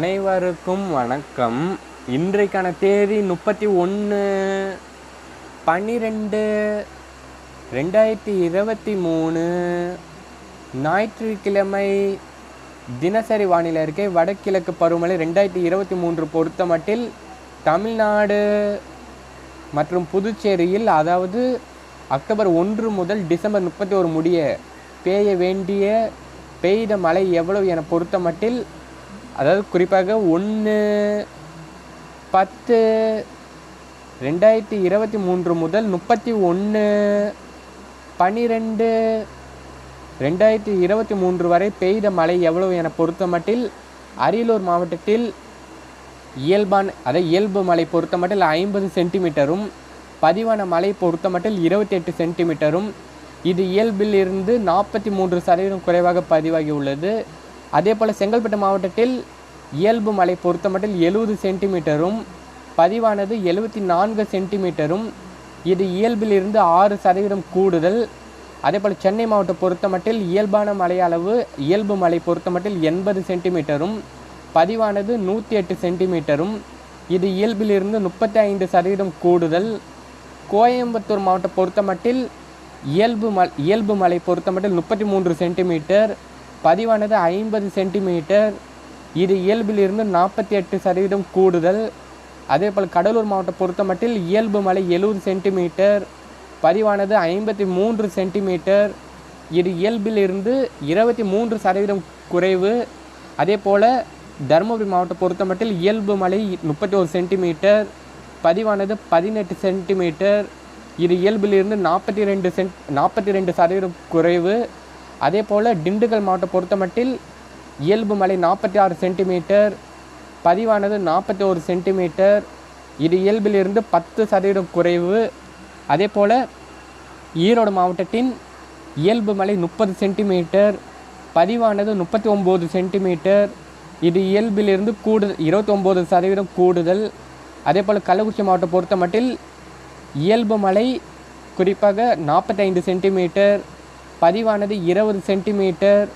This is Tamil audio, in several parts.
அனைவருக்கும் வணக்கம். இன்றைக்கான தேதி முப்பத்தி ஒன்று பன்னிரெண்டு ரெண்டாயிரத்தி இருபத்தி மூணு. ஞாயிற்றுக்கிழமை தினசரி வானிலை இருக்கை வடகிழக்கு பருவமழை ரெண்டாயிரத்தி இருபத்தி மூன்று பொறுத்தமட்டில் தமிழ்நாடு மற்றும் புதுச்சேரியில் அதாவது அக்டோபர் ஒன்று முதல் டிசம்பர் முப்பத்தி ஒரு முடிய பெய்ய வேண்டிய பெய்த மழை எவ்வளவு என பொறுத்தமட்டில் அதாவது குறிப்பாக ஒன்று பத்து ரெண்டாயிரத்தி இருபத்தி மூன்று முதல் முப்பத்தி ஒன்று பன்னிரெண்டு ரெண்டாயிரத்தி இருபத்தி மூன்று வரை பெய்த மழை எவ்வளவு என பொறுத்தமட்டில் அரியலூர் மாவட்டத்தில் இயல்பான அதாவது இயல்பு மழை பொறுத்தமட்டில் ஐம்பது சென்டிமீட்டரும் பதிவான மழை பொறுத்தமட்டில் இருபத்தி எட்டு சென்டிமீட்டரும். இது இயல்பில் இருந்து நாற்பத்தி மூன்று சதவீதம் குறைவாக பதிவாகி உள்ளது. அதே போல் செங்கல்பட்டு மாவட்டத்தில் இயல்பு மழை பொறுத்தமட்டில் எழுபது சென்டிமீட்டரும் பதிவானது எழுபத்தி நான்கு சென்டிமீட்டரும். இது இயல்பில் இருந்து ஆறு சதவீதம் கூடுதல். அதே போல் சென்னை மாவட்டம் பொறுத்தமட்டில் இயல்பான மழை அளவு இயல்பு மழை பொறுத்தமட்டில் எண்பது சென்டிமீட்டரும் பதிவானது நூற்றி எட்டு சென்டிமீட்டரும். இது இயல்பிலிருந்து முப்பத்தி ஐந்து சதவீதம் கூடுதல். கோயம்புத்தூர் மாவட்டம் பொறுத்தமட்டில் இயல்பு ம இயல்பு மழை பொறுத்தமட்டில் முப்பத்தி மூன்று சென்டிமீட்டர். பதிவானது ஐம்பது சென்டிமீட்டர். இது இயல்பிலிருந்து நாற்பத்தி எட்டு சதவீதம் கூடுதல். அதே போல் கடலூர் மாவட்டம் பொறுத்தமட்டில் இயல்பு மழை எழுபது சென்டிமீட்டர். பதிவானது ஐம்பத்தி மூன்று சென்டிமீட்டர். இது இயல்பிலிருந்து இருபத்தி மூன்று சதவீதம் குறைவு. அதே போல் தருமபுரி மாவட்டம் பொறுத்தமட்டில் இயல்பு மழை முப்பத்தி ஒரு சென்டிமீட்டர். பதிவானது பதினெட்டு சென்டிமீட்டர். இது இயல்பிலிருந்து நாற்பத்தி ரெண்டு சென்ட் நாற்பத்தி ரெண்டு சதவீதம் குறைவு. அதே போல் திண்டுக்கல் மாவட்டம் பொறுத்தமட்டில் இயல்பு மழை நாற்பத்தி ஆறு சென்டிமீட்டர் பதிவானது நாற்பத்தி ஒரு சென்டிமீட்டர். இது இயல்பிலிருந்து பத்து சதவீதம் குறைவு. அதே போல் ஈரோடு மாவட்டத்தின் இயல்பு மழை முப்பது சென்டிமீட்டர் பதிவானது முப்பத்தி ஒம்பது சென்டிமீட்டர். இது இயல்பிலிருந்து கூடுதல் இருபத்தொம்போது சதவீதம் கூடுதல். அதே போல் கள்ளக்குறிச்சி மாவட்டம் பொறுத்தமட்டில் இயல்பு மழை குறிப்பாக நாற்பத்தைந்து சென்டிமீட்டர். பதிவானது இருபது சென்டிமீட்டர்.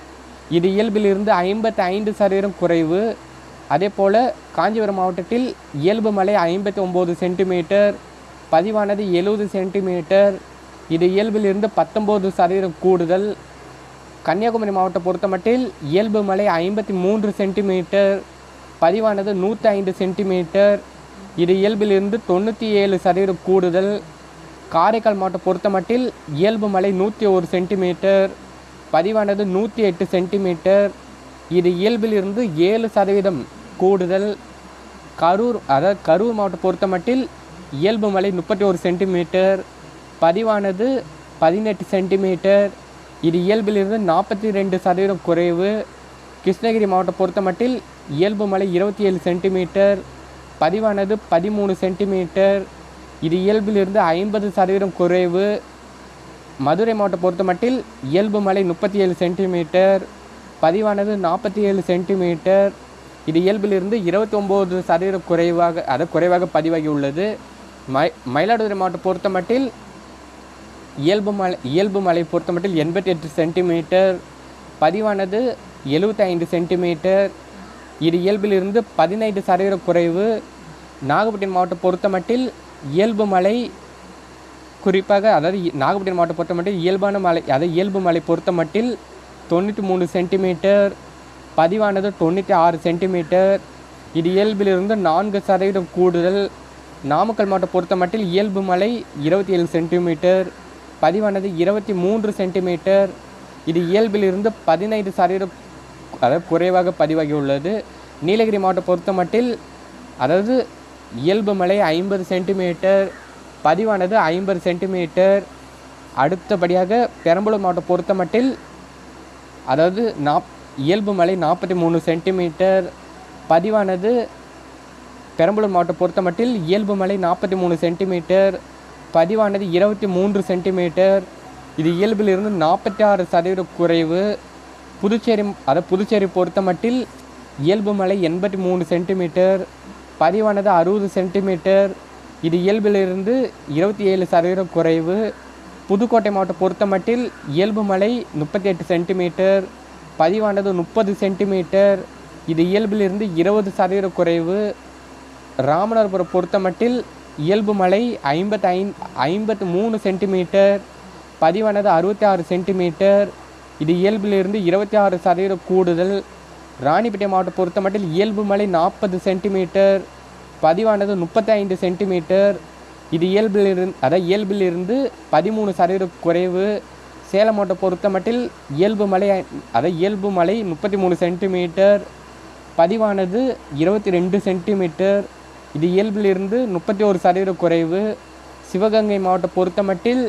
இது இயல்பிலிருந்து ஐம்பத்தி ஐந்து சதவீதம் குறைவு. அதே போல் காஞ்சிபுரம் மாவட்டத்தில் இயல்பு மழை ஐம்பத்தி ஒம்பது சென்டிமீட்டர். பதிவானது எழுபது சென்டிமீட்டர். இது இயல்பிலிருந்து பத்தொம்போது சதவீதம் கூடுதல். கன்னியாகுமரி மாவட்டம் பொறுத்தமட்டில் இயல்பு மழை ஐம்பத்தி மூன்று சென்டிமீட்டர். பதிவானது நூற்றி ஐந்து சென்டிமீட்டர். இது இயல்பிலிருந்து தொண்ணூற்றி ஏழு சதவீதம் கூடுதல். காரைக்கால் மாவட்டம் பொறுத்தமட்டில் இயல்பு மழை நூற்றி ஒரு சென்டிமீட்டர் பதிவானது நூற்றி எட்டு சென்டிமீட்டர். இது இயல்பிலிருந்து ஏழு சதவீதம் கூடுதல். கரூர் அதாவது கரூர் மாவட்டம் பொறுத்தமட்டில் இயல்பு மழை முப்பத்தி ஒரு சென்டிமீட்டர் பதிவானது பதினெட்டு சென்டிமீட்டர். இது இயல்பிலிருந்து நாற்பத்தி ரெண்டு சதவீதம் குறைவு. கிருஷ்ணகிரி மாவட்டம் பொறுத்தமட்டில் இயல்பு மழை இருபத்தி ஏழு சென்டிமீட்டர் பதிவானது பதிமூணு சென்டிமீட்டர். இது இயல்பிலிருந்து ஐம்பது சதவீதம் குறைவு. மதுரை மாவட்டம் பொறுத்தமட்டில் இயல்பு மழை முப்பத்தி ஏழு சென்டிமீட்டர் பதிவானது நாற்பத்தி ஏழு சென்டிமீட்டர். இது இயல்பிலிருந்து இருபத்தி ஒம்பது சதவீதம் குறைவாக அதை குறைவாக பதிவாகி உள்ளது மை மயிலாடுதுறை மாவட்டம் பொறுத்தமட்டில் இயல்பு மலை இயல்பு மலை பொறுத்தமட்டில் எண்பத்தி எட்டு சென்டிமீட்டர் பதிவானது எழுபத்தி ஐந்து சென்டிமீட்டர். இது இயல்பிலிருந்து பதினைந்து சதவீதம் குறைவு. நாகப்பட்டினம் மாவட்டம் பொறுத்தமட்டில் இயல்பு மழை குறிப்பாக அதாவது நாகப்பட்டினம் மாவட்டம் பொறுத்தமட்டில் இயல்பான மழை அதாவது இயல்பு மழை பொறுத்தமட்டில் தொண்ணூற்றி மூணு சென்டிமீட்டர் பதிவானது தொண்ணூற்றி ஆறு சென்டிமீட்டர். இது இயல்பிலிருந்து நான்கு சதவீதம் கூடுதல். நாமக்கல் மாவட்டம் பொறுத்தமட்டில் இயல்பு மழை இருபத்தி ஏழு சென்டிமீட்டர் பதிவானது இருபத்தி மூன்று சென்டிமீட்டர். இது இயல்பிலிருந்து பதினைந்து சதவீதம் அதாவது குறைவாக பதிவாகி உள்ளது நீலகிரி மாவட்டம் பொறுத்தமட்டில் அதாவது இயல்பு மழை ஐம்பது சென்டிமீட்டர் பதிவானது ஐம்பது சென்டிமீட்டர். அடுத்தபடியாக பெரம்பலூர் மாவட்டம் பொறுத்தமட்டில் அதாவது நாப் இயல்பு மழை நாற்பத்தி மூணு சென்டிமீட்டர் பதிவானது பெரம்பலூர் மாவட்டம் பொறுத்தமட்டில் இயல்பு மழை நாற்பத்தி மூணு சென்டிமீட்டர் பதிவானது இருபத்தி மூன்று சென்டிமீட்டர். இது இயல்பிலிருந்து நாற்பத்தி ஆறு சதவீத குறைவு. புதுச்சேரி அதாவது புதுச்சேரி பொறுத்தமட்டில் இயல்பு மழை எண்பத்தி மூணு சென்டிமீட்டர். பதிவானது அறுபது சென்டிமீட்டர். இது இயல்பிலிருந்து இருபத்தி ஏழு சதவீதம் குறைவு. புதுக்கோட்டை மாவட்டம் பொறுத்தமட்டில் இயல்பு மழை முப்பத்தி எட்டு சென்டிமீட்டர். பதிவானது முப்பது சென்டிமீட்டர். இது இயல்பிலிருந்து இருபது சதவீத குறைவு. ராமநாதபுரம் பொறுத்தமட்டில் இயல்பு மழை ஐம்பத்தி ஐந் ஐம்பத்து மூணு சென்டிமீட்டர். பதிவானது அறுபத்தி ஆறு சென்டிமீட்டர். இது இயல்பிலிருந்து இருபத்தி ஆறு சதவீத கூடுதல். ராணிப்பேட்டை மாவட்டம் பொறுத்தமட்டில் இயல்பு மழை நாற்பது சென்டிமீட்டர் பதிவானது முப்பத்தி ஐந்து சென்டிமீட்டர். இது இயல்பிலிருந்து அதாவது இயல்பிலிருந்து பதிமூணு சதவீத குறைவு. சேலம் மாவட்டம் பொறுத்தமட்டில் இயல்பு மழை அதாவது இயல்பு மழை முப்பத்தி மூணு சென்டிமீட்டர் பதிவானது இருபத்தி ரெண்டு சென்டிமீட்டர். இது இயல்பிலிருந்து முப்பத்தி ஒரு சதவீத குறைவு. சிவகங்கை மாவட்டம் பொறுத்தமட்டில்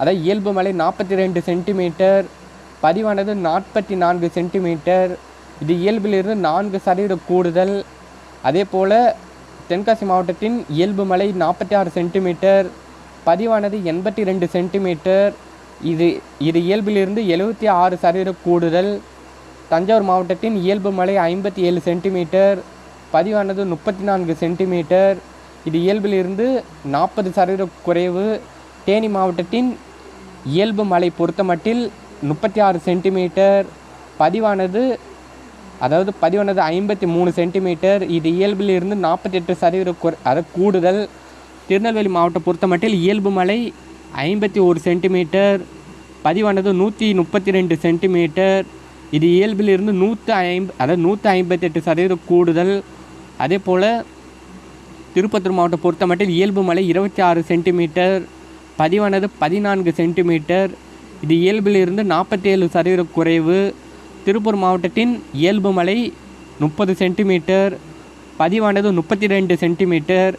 அதாவது இயல்பு மழை நாற்பத்தி ரெண்டு சென்டிமீட்டர். பதிவானது நாற்பத்தி நான்கு சென்டிமீட்டர். இது இயல்பிலிருந்து நான்கு சதவீத கூடுதல். அதே போல் தென்காசி மாவட்டத்தின் இயல்பு மலை நாற்பத்தி ஆறு சென்டிமீட்டர். பதிவானது எண்பத்தி ரெண்டு சென்டிமீட்டர். இது இது இயல்பிலிருந்து எழுபத்தி ஆறு சதவீத கூடுதல். தஞ்சாவூர் மாவட்டத்தின் இயல்பு மலை ஐம்பத்தி ஏழு சென்டிமீட்டர். பதிவானது முப்பத்தி நான்கு சென்டிமீட்டர். இது இயல்பிலிருந்து நாற்பது சதவீத குறைவு. தேனி மாவட்டத்தின் இயல்பு மலை பொறுத்தமட்டில் முப்பத்தி ஆறு சென்டிமீட்டர் பதிவானது அதாவது பதிவானது ஐம்பத்தி மூணு சென்டிமீட்டர். இது இயல்பிலிருந்து நாற்பத்தெட்டு சதவீத குறை அதாவது கூடுதல். திருநெல்வேலி மாவட்டம் பொறுத்தமட்டில் இயல்பு மழை ஐம்பத்தி ஒரு சென்டிமீட்டர் பதிவானது நூற்றி முப்பத்தி ரெண்டு சென்டிமீட்டர். இது இயல்பிலிருந்து நூற்று ஐம்ப அதாவது நூற்றி ஐம்பத்தெட்டு சதவீதம் கூடுதல். அதே போல் திருப்பத்தூர் மாவட்டம் பொறுத்தமட்டில் இயல்பு மழை இருபத்தி ஆறு சென்டிமீட்டர் பதிவானது பதினான்கு சென்டிமீட்டர். இது இயல்பிலிருந்து நாற்பத்தேழு சதவீத குறைவு. திருப்பூர் மாவட்டத்தின் இயல்பு மழை முப்பது சென்டிமீட்டர் பதிவானது முப்பத்தி ரெண்டு சென்டிமீட்டர்.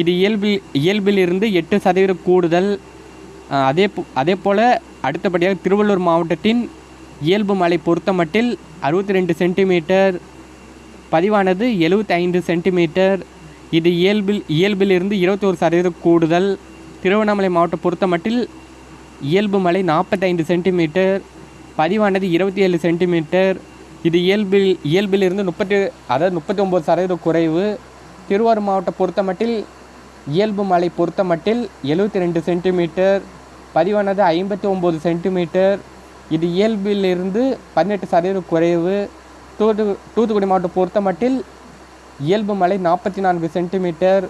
இது இயல்பில் இயல்பிலிருந்து எட்டு சதவீத கூடுதல். அதே போ அதே போல் அடுத்தபடியாக திருவள்ளூர் மாவட்டத்தின் இயல்பு மழை பொறுத்தமட்டில் அறுபத்தி ரெண்டு சென்டிமீட்டர் பதிவானது 75 ஐந்து சென்டிமீட்டர். இது இயல்பில் இயல்பிலிருந்து இருபத்தோரு சதவீத கூடுதல். திருவண்ணாமலை மாவட்டம் பொறுத்தமட்டில் இயல்பு மழை நாற்பத்தைந்து சென்டிமீட்டர் பதிவானது இருபத்தி ஏழு சென்டிமீட்டர். இது இயல்பில் இயல்பிலிருந்து முப்பத்தி அதாவது முப்பத்தி ஒம்பது சதவீத குறைவு. திருவாரூர் மாவட்டம் பொறுத்தமட்டில் இயல்பு மழை பொறுத்தமட்டில் எழுபத்தி ரெண்டு சென்டிமீட்டர் பதிவானது ஐம்பத்தி ஒம்பது சென்டிமீட்டர். இது இயல்பிலிருந்து பதினெட்டு சதவீத குறைவு. தூத்து தூத்துக்குடி மாவட்டம் பொறுத்தமட்டில் இயல்பு மழை நாற்பத்தி நான்கு சென்டிமீட்டர்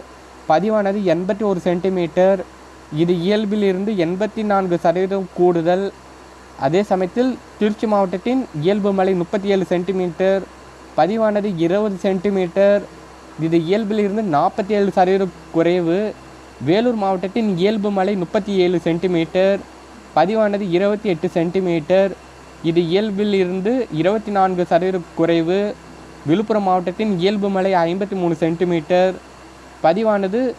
பதிவானது எண்பத்தி ஒரு சென்டிமீட்டர். இது இயல்பிலிருந்து எண்பத்தி நான்கு சதவீதம் கூடுதல். அதே சமயத்தில் திருச்சி மாவட்டத்தின் இயல்பு மழை முப்பத்தி ஏழு சென்டிமீட்டர் பதிவானது இருபது சென்டிமீட்டர். இது இயல்பிலிருந்து நாற்பத்தி ஏழு சதவீதம் குறைவு. வேலூர் மாவட்டத்தின் இயல்பு மழை முப்பத்தி ஏழு சென்டிமீட்டர் பதிவானது இருபத்தி எட்டு சென்டிமீட்டர். இது இயல்பிலிருந்து இருபத்தி நான்கு சதவீதம் குறைவு. விழுப்புரம் மாவட்டத்தின் இயல்பு மழை ஐம்பத்தி மூணு சென்டிமீட்டர் பதிவானது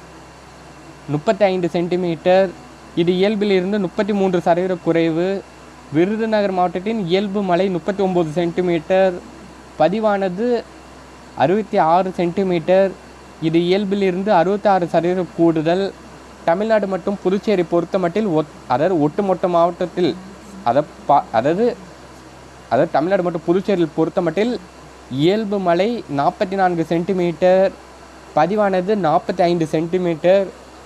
முப்பத்தி ஐந்து சென்டிமீட்டர். இது இயல்பில் இருந்து முப்பத்தி மூன்று சதவீத குறைவு. விருதுநகர் மாவட்டத்தின் இயல்பு மழை முப்பத்தி ஒம்பது சென்டிமீட்டர். பதிவானது அறுபத்தி ஆறு சென்டிமீட்டர். இது இயல்பில் இருந்து அறுபத்தாறு சதவீத கூடுதல். தமிழ்நாடு மற்றும் புதுச்சேரி பொறுத்தமட்டில் ஒட் அதாவது ஒட்டுமொத்த மாவட்டத்தில் அதை பா அதாவது அதாவது தமிழ்நாடு மற்றும் புதுச்சேரியில் பொறுத்தமட்டில் இயல்பு மழை நாற்பத்தி நான்கு சென்டிமீட்டர். பதிவானது நாற்பத்தி ஐந்து சென்டிமீட்டர்.